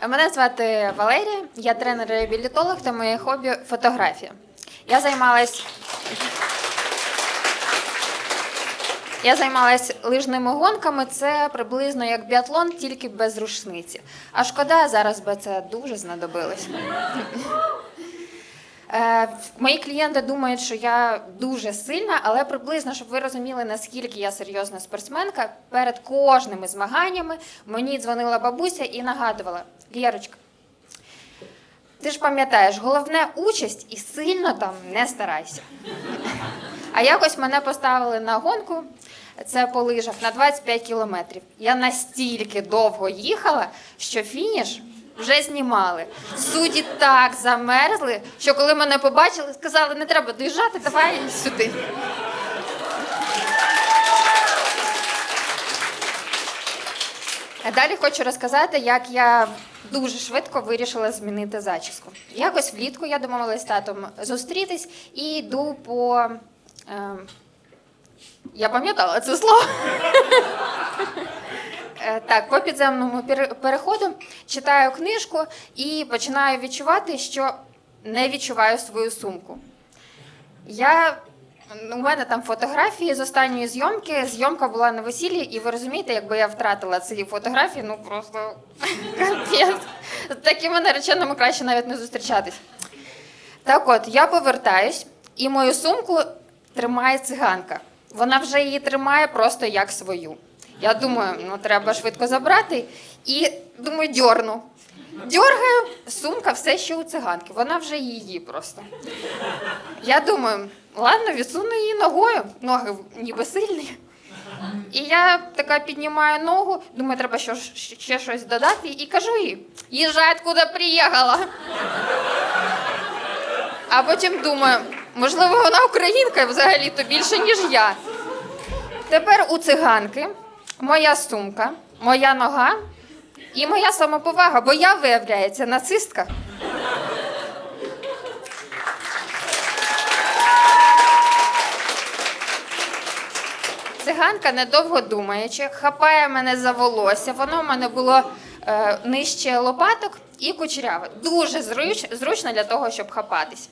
Мене звати Валерія, я тренер-реабілітолог та моє хобі фотографія. Я займалась. Я займалась лижними гонками. Це приблизно як біатлон, тільки без рушниці. А шкода, зараз би це дуже знадобилось. Е, Мої клієнти думають, що я дуже сильна, але приблизно, щоб ви розуміли, наскільки я серйозна спортсменка, перед кожними змаганнями мені дзвонила бабуся і нагадувала: Лєрочка, ти ж пам'ятаєш, головне участь і сильно там не старайся. А якось мене поставили на гонку, це по лижах, на 25 кілометрів. Я настільки довго їхала, що фініш вже знімали. Судді так замерзли, що коли мене побачили, сказали, не треба доїжджати, давай сюди. А Далі хочу розказати, як я дуже швидко вирішила змінити зачіску. Якось влітку я домовилась з татом зустрітись і йду по. Е, я пам'ятала це слово. Е, Так, по підземному переходу читаю книжку і починаю відчувати, що не відчуваю свою сумку. Я, у мене там фотографії з останньої зйомки. Зйомка була на весіллі, і ви розумієте, якби я втратила ці фотографії, ну просто такими нареченими краще навіть не зустрічатись. Так от, я повертаюсь, і мою сумку тримає циганка. Вона вже її тримає просто як свою. Я думаю, ну треба швидко забрати. І думаю, дьорну. Дьоргаю, сумка все ще у циганки. Вона вже її просто. Я думаю, ладно, відсуну її ногою. Ноги ніби сильні. І я така піднімаю ногу, думаю, треба що, ще щось додати, і кажу їй: їжджай, откуда приїхала. А потім думаю, можливо, вона українка взагалі-то більше, ніж я. Тепер у циганки моя сумка, моя нога і моя самоповага, бо я, виявляється, нацистка. Циганка, недовго думаючи, хапає мене за волосся. Воно в мене було е, нижче лопаток і кучеряве. Дуже зруч, зручно для того, щоб хапатись.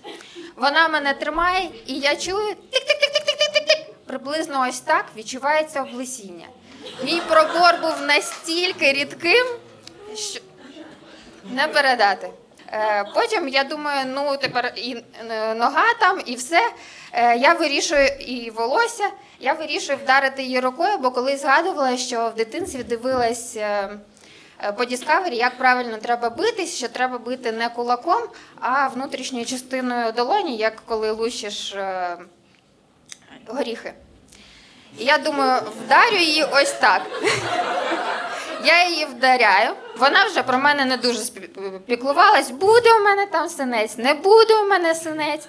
Вона мене тримає, і я чую тик-тик-тик-тик-тик-тик-тик. Приблизно ось так відчувається облесіння. Мій пробор був настільки рідким, що не передати. Е, Потім я думаю, ну тепер і е, нога там, і все. Е, Я вирішую і волосся, я вирішую вдарити її рукою, бо колись згадувала, що в дитинстві дивилась по Discovery, як правильно треба битись, що треба бити не кулаком, а внутрішньою частиною долоні, як коли лущиш горіхи. І я думаю, вдарю її ось так. Я її вдаряю. Вона вже про мене не дуже піклувалась. Буде у мене там синець, не буде у мене синець.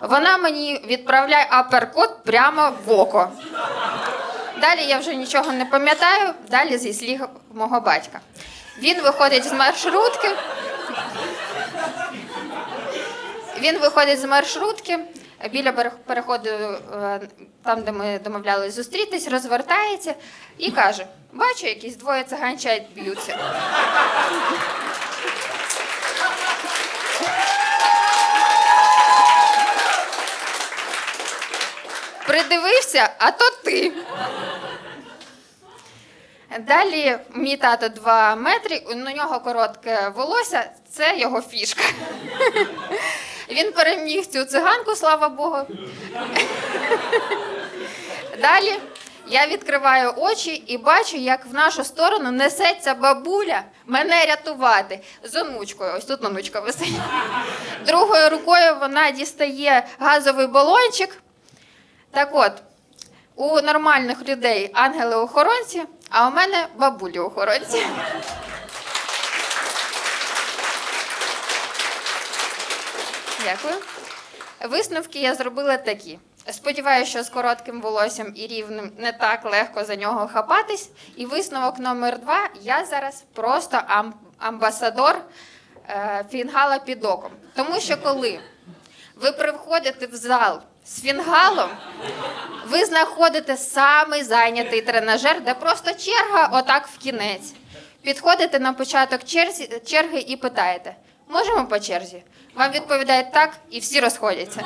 Вона мені відправляє аперкот прямо в око. Далі я вже нічого не пам'ятаю, далі зі слів мого батька. Він виходить з маршрутки. Він виходить з маршрутки біля переходу, е, там, де ми домовлялись зустрітись, розвертається і каже: бачу, якісь двоє циганчат б'ються. Придивився, а то ти. Далі мій тато 2 метри, у нього коротке волосся, це його фішка. Він переміг цю циганку, слава Богу. Далі я відкриваю очі і бачу, як в нашу сторону несеться бабуля мене рятувати з онучкою. Ось тут онучка висить. Другою рукою вона дістає газовий балончик. Так от, у нормальних людей ангели-охоронці, а у мене бабулі-охоронці. Дякую. Висновки я зробила такі. Сподіваюся, що з коротким волоссям і рівним не так легко за нього хапатись. І висновок номер два: я зараз просто ам- амбасадор е, фінгала під оком. Тому що коли ви приходите в зал з фінгалом, ви знаходите самий зайнятий тренажер, де просто черга отак в кінець. Підходите на початок черги і питаєте: можемо по черзі? Вам відповідають так, і всі розходяться.